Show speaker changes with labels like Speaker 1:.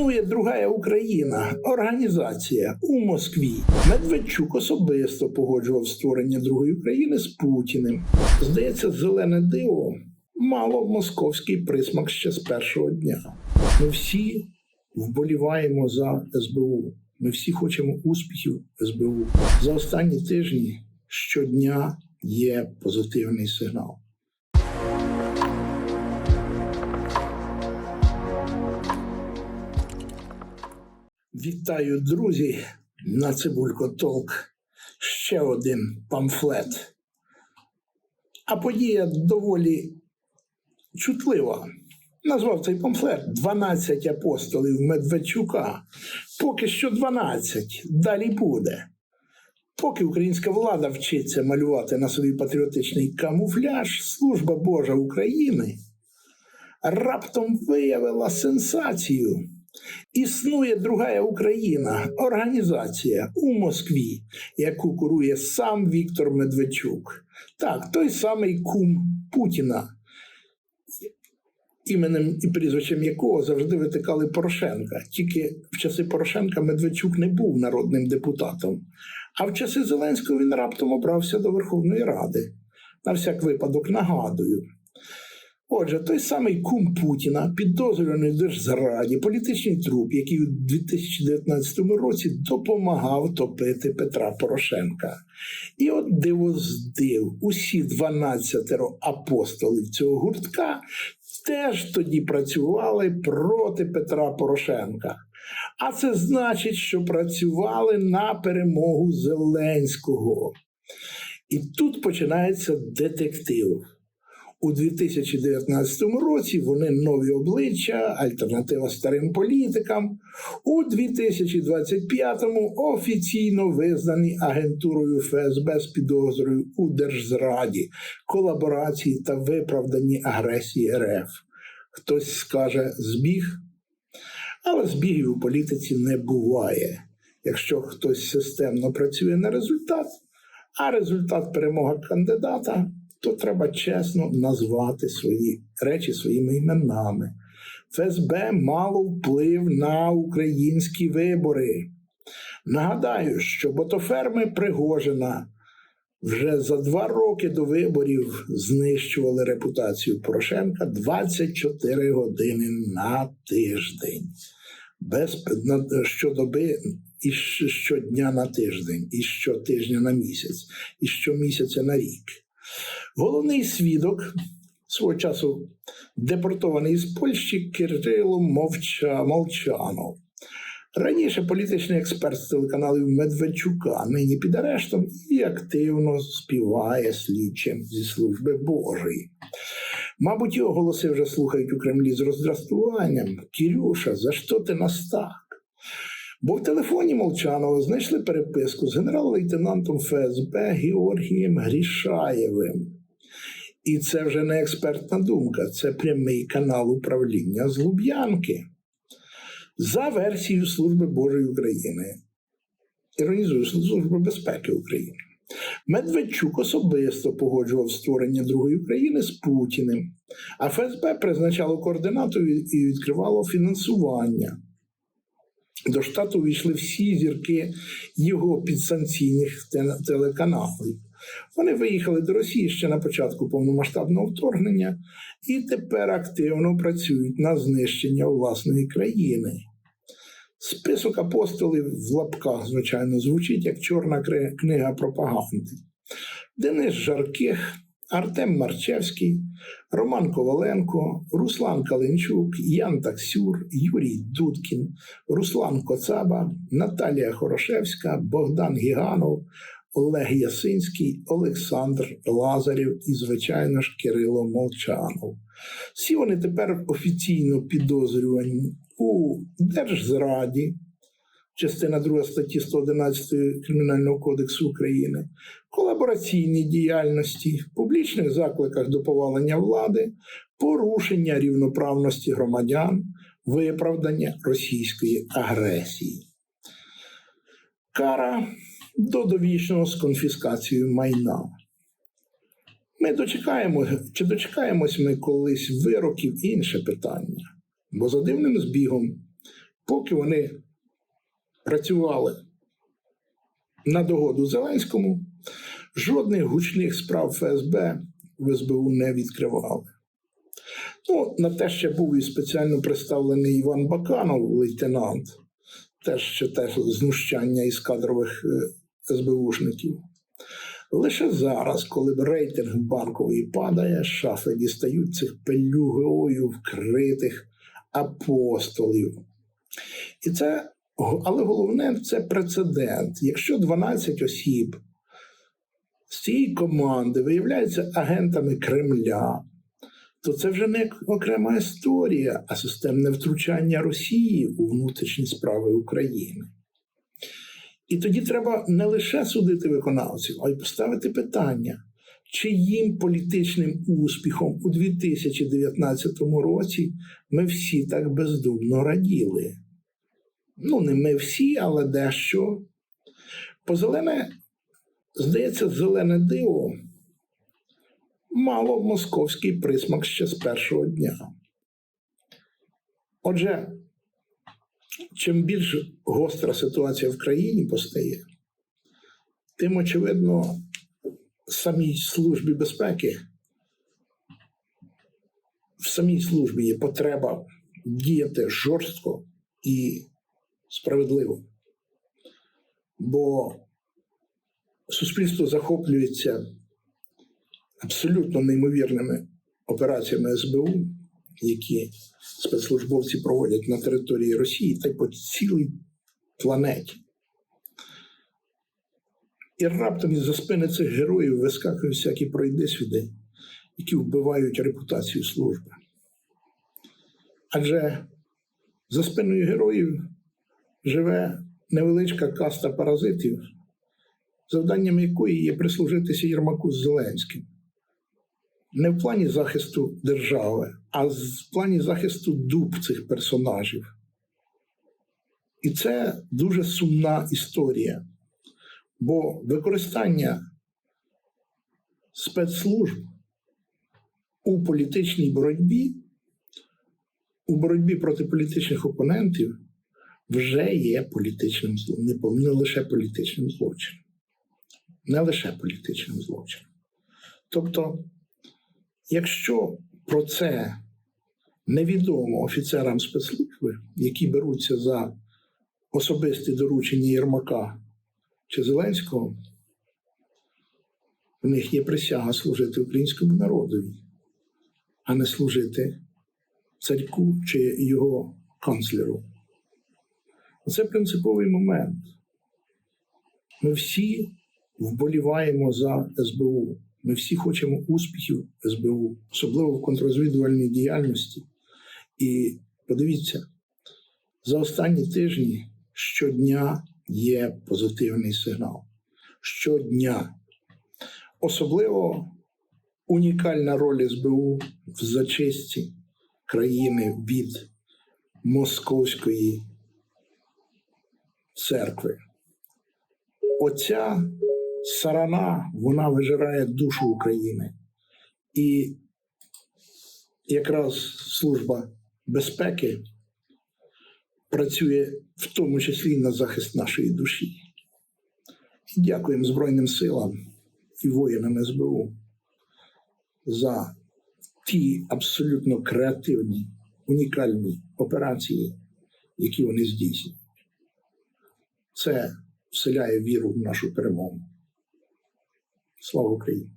Speaker 1: Існує друга Україна, організація у Москві. Медведчук особисто погоджував створення другої України з Путіним. Здається, зелене диво мало московський присмак ще з першого дня. Ми всі вболіваємо за СБУ. Ми всі хочемо успіхів СБУ. За останні тижні щодня є позитивний сигнал. Вітаю, друзі, на Цибулько Толк. Ще один памфлет. А подія доволі чутлива. Назвав цей памфлет «12 апостолів Медведчука. Поки що 12, далі буде. Поки українська влада вчиться малювати на собі патріотичний камуфляж, служба Божа України раптом виявила сенсацію. Існує друга Україна, організація у Москві, яку курує сам Віктор Медведчук. Так, той самий кум Путіна, іменем і прізвищем якого завжди витикали Порошенка. Тільки в часи Порошенка Медведчук не був народним депутатом, а в часи Зеленського він раптом обрався до Верховної Ради. На всяк випадок нагадую. Отже, той самий кум Путіна, підозрюваний в держзраді, політичний труп, який у 2019 році допомагав топити Петра Порошенка. І от диво з усі 12 апостолів цього гуртка теж тоді працювали проти Петра Порошенка. А це значить, що працювали на перемогу Зеленського. І тут починається детектив. У 2019 році вони нові обличчя, альтернатива старим політикам. У 2025-му офіційно визнані агентурою ФСБ з підозрою у держзраді, колаборації та виправданні агресії РФ. Хтось скаже збіг, але збігів у політиці не буває. Якщо хтось системно працює на результат, а результат перемога кандидата то треба чесно назвати свої речі своїми іменами. ФСБ мало вплив на українські вибори. Нагадаю, що ботоферми Пригожина вже за два роки до виборів знищували репутацію Порошенка 24 години на тиждень. Без на- щодоби і щодня на тиждень, і щотижня на місяць, і щомісяця на рік. Головний свідок свого часу депортований з Польщі Кирило Мовча, Молчанов. Раніше політичний експерт з телеканалів Медведчука, нині під арештом і активно співає слідчим зі служби Божої. Мабуть, його голоси вже слухають у Кремлі з роздратуванням. Кірюша, за що ти нас так? Бо в телефоні Молчанова знайшли переписку з генерал-лейтенантом ФСБ Георгієм Грішаєвим. І це вже не експертна думка, це прямий канал управління з Луб'янки. За версією Служби Божої України, іронізую Служби безпеки України. Медведчук особисто погоджував створення другої України з Путіним, а ФСБ призначало координату і відкривало фінансування. До штату увійшли всі зірки його підсанкційних те- телеканалів. Вони виїхали до Росії ще на початку повномасштабного вторгнення і тепер активно працюють на знищення власної країни. Список апостолів в лапках, звичайно, звучить як чорна книга пропаганди. Денис Жарких, Артем Марчевський, Роман Коваленко, Руслан Каленчук, Ян Таксюр, Юрій Дудкін, Руслан Коцаба, Наталія Хорошевська, Богдан Гіганов, Олег Ясинський, Олександр Лазарєв і, звичайно ж, Кирило Молчанов. Всі вони тепер офіційно підозрювані у держзраді, частина 2 статті 111 Кримінального кодексу України, колабораційній діяльності, публічних закликах до повалення влади, порушення рівноправності громадян, виправдання російської агресії. Кара до довічного з конфіскацією майна. Ми дочекаємо, чи дочекаємось ми колись вироків інше питання. Бо за дивним збігом поки вони працювали на догоду Зеленському, жодних гучних справ ФСБ в СБУ не відкривали. Ну, на те ще був і спеціально представлений Іван Баканов, лейтенант, теж ще теж знущання із кадрових е, СБУшників. Лише зараз, коли рейтинг банковий падає, шафи дістають цих пелюгою вкритих апостолів. І це, але головне, це прецедент. Якщо 12 осіб з цієї команди виявляються агентами Кремля, то це вже не окрема історія, а системне втручання Росії у внутрішні справи України. І тоді треба не лише судити виконавців, а й поставити питання, чи їм політичним успіхом у 2019 році ми всі так бездумно раділи. Ну, не ми всі, але дещо. По зелене, здається, зелене диво мало московський присмак ще з першого дня. Отже, чим більш гостра ситуація в країні постає, тим, очевидно, самій службі безпеки, в самій службі є потреба діяти жорстко і справедливо. Бо суспільство захоплюється абсолютно неймовірними операціями СБУ, які спецслужбовці проводять на території Росії та й по цілій планеті. І раптом із за спини цих героїв вискакують всякі пройдисвіди, які вбивають репутацію служби. Адже за спиною героїв живе невеличка каста паразитів, завданням якої є прислужитися Єрмаку з Зеленським. Не в плані захисту держави, а в плані захисту дуб цих персонажів. І це дуже сумна історія. Бо використання спецслужб у політичній боротьбі, у боротьбі проти політичних опонентів вже є політичним злочином, не лише політичним злочином. Не лише політичним злочином. Тобто, якщо про це невідомо офіцерам спецслужби, які беруться за особисті доручення Єрмака чи Зеленського, в них є присяга служити українському народові, а не служити царьку чи його канцлеру. Це принциповий момент. Ми всі вболіваємо за СБУ. Ми всі хочемо успіхів СБУ, особливо в контррозвідувальній діяльності. І подивіться, за останні тижні щодня є позитивний сигнал. Щодня. Особливо унікальна роль СБУ в зачистці країни від московської церкви. Оця сарана вона вижирає душу України. І якраз служба безпеки працює в тому числі на захист нашої душі. Дякуємо Збройним силам і воїнам СБУ за ті абсолютно креативні, унікальні операції, які вони здійснюють. Це вселяє віру в нашу перемогу. Слава Україні!